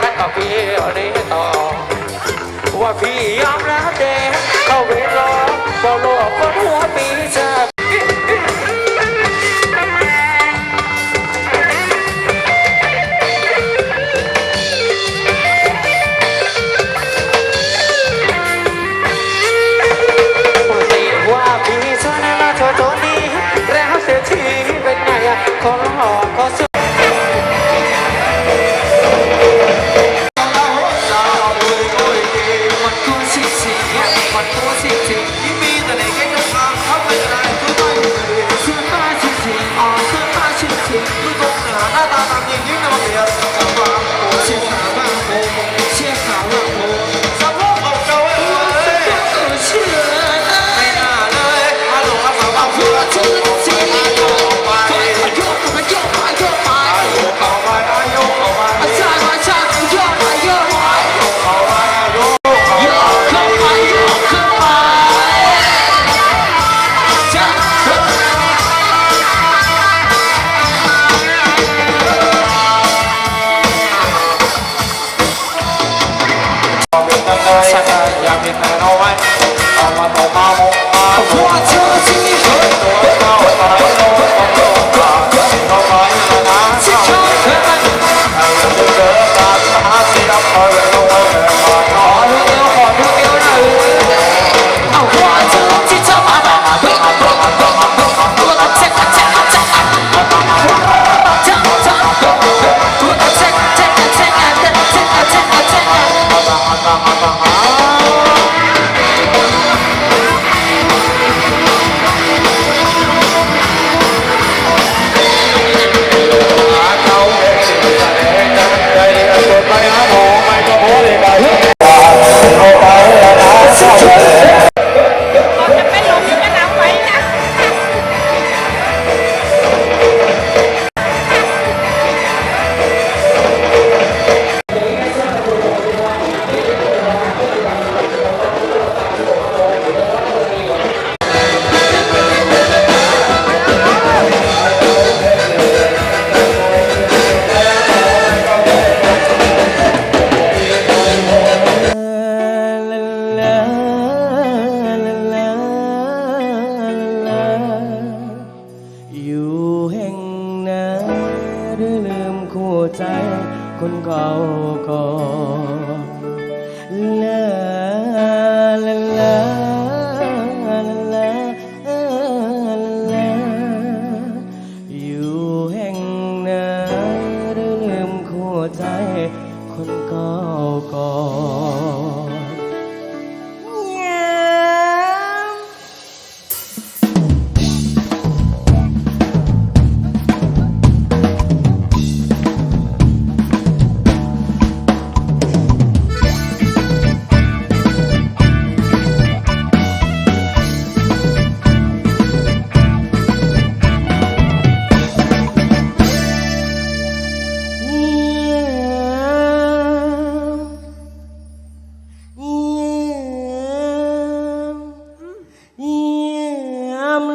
และก็พี่นี้ต่อ ว่าพี่ยอมแล้วเจ๊เข้าเวรรอเฝ้าโลกบนหัว What's ไหนหรือลืมคู่ใจคนเก่าก่อนลาลาลาลาลาลาอยู่แห่งไหนหรือลืมคู่ใจคนเก่าก่อน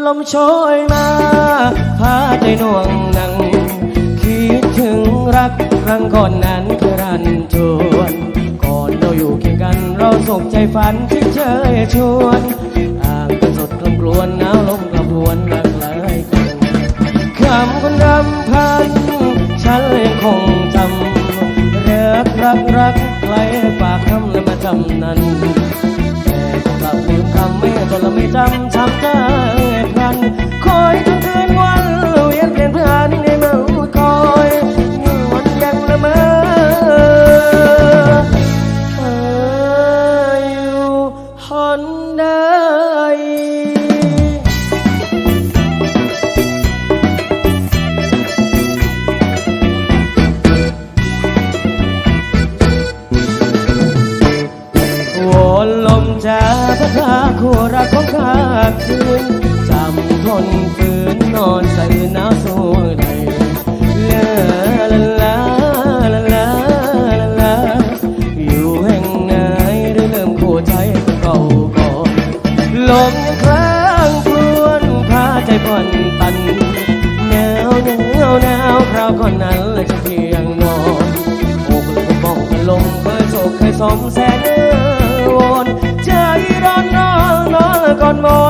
ลมโชยมาพาใจน่วงนัง คิดถึงรักครั้งก่อนนั้นครันชวนก่อนเราอยู่เคียงกัน เราสุขใจฝันคิดเชยชวนอ่างกันสดกลมกลวนหนาวลมกระพวนรักหลายกันคำคนรำพัน ฉันยังคงจำรักรักรักไกลฝากคำและมาจำนั้น ลืมคำแม่จนละไม่จำช้ำใจพลันคอยจนเธอ ลมจะพัดพาคู่รักของข้าคืนจำทนฝืนนอนใส่หนาวสู้เลยลาลาลาลาลาลาอยู่แห่งไหนหรือเริ่มคู่ใจเก่าก่อนลมยังคลางครวนพาใจผ่อนตันหนาวหนาวหนาวคราวก่อนนั้นและจะเพียงนอนอกเลยก็บอกกันลงมแสนเออ นอ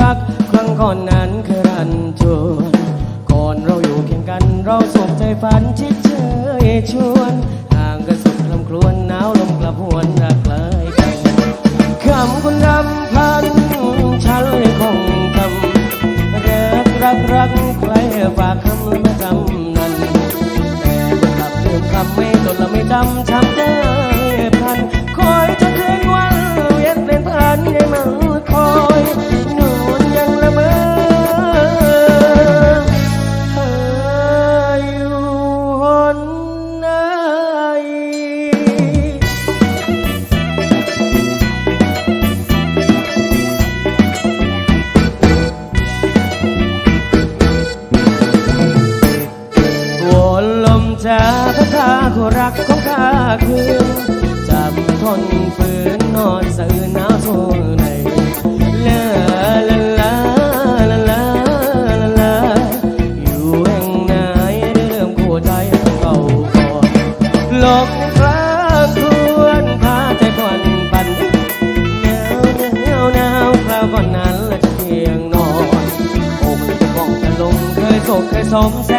รัก ครั้งก่อนนั้นเคยรันจวนก่อนเราอยู่เคียงกันเราสุขใจฝันชิดเชยชวนห่างกันสุดลำครวนหนาวลมกลับหวนรักเลยกันคำคุณดำพันฉันเลยคงคำรักรักรักใครฝากคำมาจำนั้นแต่กลับลืมคำไม่จนและไม่จำช้ำใจ รักของข้าคืนจับทนฝืนนอนสะอื้นหนาวโซในลาลาลาลาลาลาลาอยู่แห่งไหนเริ่มคู่ใจเก่าก่อนหลบกลางควรพาใจก่อนปั่นหนาวหนาวหนาวคราวก่อนนั้นละจะเพียงนอนอกจะบ้องจะลงเคยโศกเคยสมแส